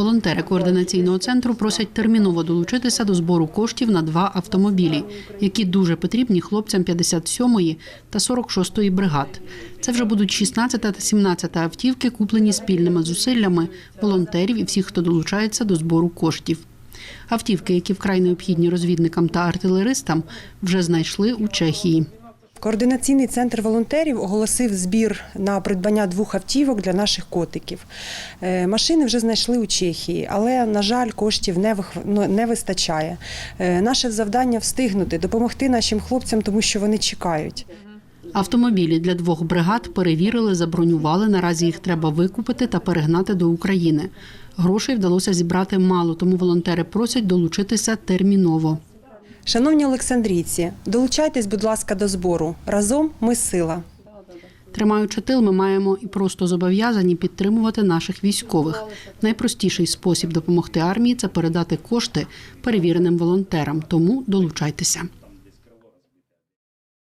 Волонтери координаційного центру просять терміново долучитися до збору коштів на два автомобілі, які дуже потрібні хлопцям 57-ї та 46-ї бригад. Це вже будуть 16 та 17 автівки, куплені спільними зусиллями волонтерів і всіх, хто долучається до збору коштів. Автівки, які вкрай необхідні розвідникам та артилеристам, вже знайшли у Чехії. Координаційний центр волонтерів оголосив збір на придбання двох автівок для наших котиків. Е, Машини вже знайшли у Чехії, але, на жаль, коштів не, ну, вистачає. Е, Наше завдання встигнути, допомогти нашим хлопцям, тому що вони чекають. Автомобілі для двох бригад перевірили, забронювали. Наразі їх треба викупити та перегнати до України. Грошей вдалося зібрати мало, тому волонтери просять долучитися терміново. Шановні олександрійці, долучайтесь, будь ласка, до збору. Разом ми сила. Тримаючи тил, ми маємо і просто зобов'язані підтримувати наших військових. Найпростіший спосіб допомогти армії це передати кошти перевіреним волонтерам. Тому долучайтеся.